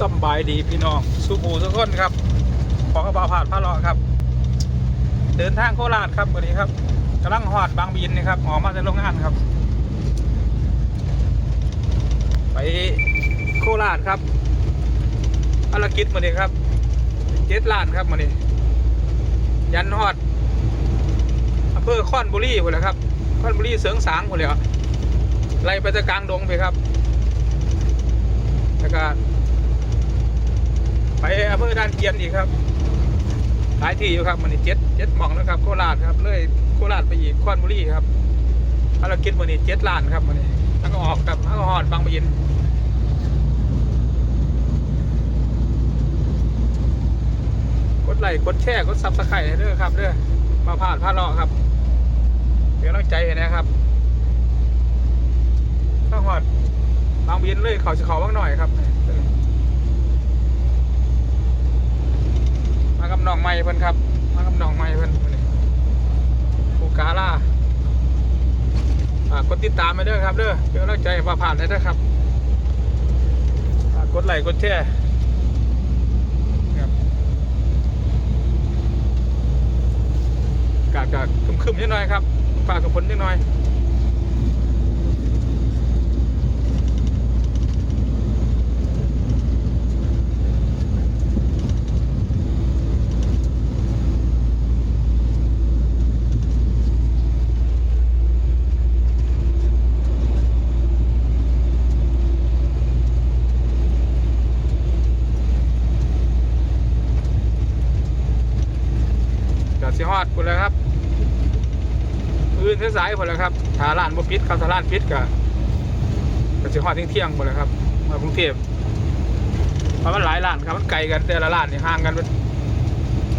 สบายดีพี่น้องสุขูทุกคนครับ ขอกระเป๋าผ่านพระรอครับ เดินทางโคราชครับวันนี้ครับกำลังหอดบางบินนะครับออกมาจากโรงงานครับ ไปโคราชครับภารกิจวันนี้ครับเจ็ดล้านครับวันนี้ ยันหอดอำเภอข้อนบุรีหมดแล้วครับข้อนบุรีเสริงสางหมดเลยครับไล่ไปตะกลางดงไปครับแล้วก็ ด้านเกียนอีกครับหลายที่อยู่ครับมันนี่เจ็ดเจ็ดหม่องนะครับ โคราชครับเลยโคราชไปอีกข้อนบุรีครับภารกิจวันนี้เจ็ดล้านครับวันนี้แล้วก็ออกครับแล้วก็หอดบางปะอินกดไลค์กดแชร์กดซับสไครต์เด้อครับเด้อมาผ่านผ่านเลาะครับเดี๋ยวต้องใจเห็นนะครับต้องหอดบางบินเลยเขาจะเขาบ้างหน่อยครับ มากับน้องใหม่เพิ่นครับ มากับน้องใหม่เพิ่นมื้อนี้ปูกาล่าอ่ากดติดตามไปเด้อครับเด้อเดี๋ยวต้องใจมาผ่านได้เด้อครับกดไลค์กดแชร์ครับอากากคึมๆนิดหน่อยครับฟ้ากับฝนนิดหน่อย ฮอดพุ่นแล้วครับอื่นสายๆพุ่นแล้วครับถ้าร้านบ่ปิดครับถ้าร้านปิดก็ก็สิฮอดเที่ยงๆพุ่นแล้วครับมากรุงเทพเพราะมันหลายร้านครับมันไกลกันแต่ละร้านนี่ห่างกัน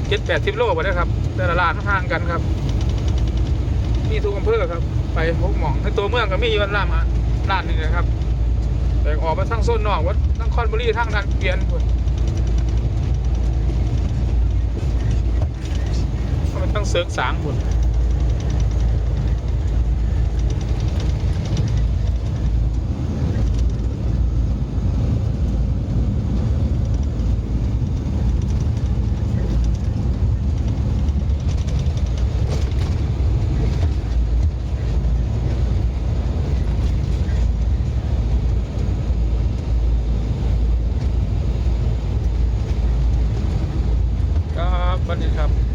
เจ็ดแปดสิบโลพุ่นนะครับ แต่ละร้านมันห่างกันครับมีทุกอำเภอครับ ไปหกหมองในตัวเมืองก็มีอยู่ร้านมาร้านนี่นะครับแต่ออกมาทางโซนนอกวัดทางคอนบุรีทางด้นเปลี่ยนพุ่น เสริงสางบุญสวัสดีครับ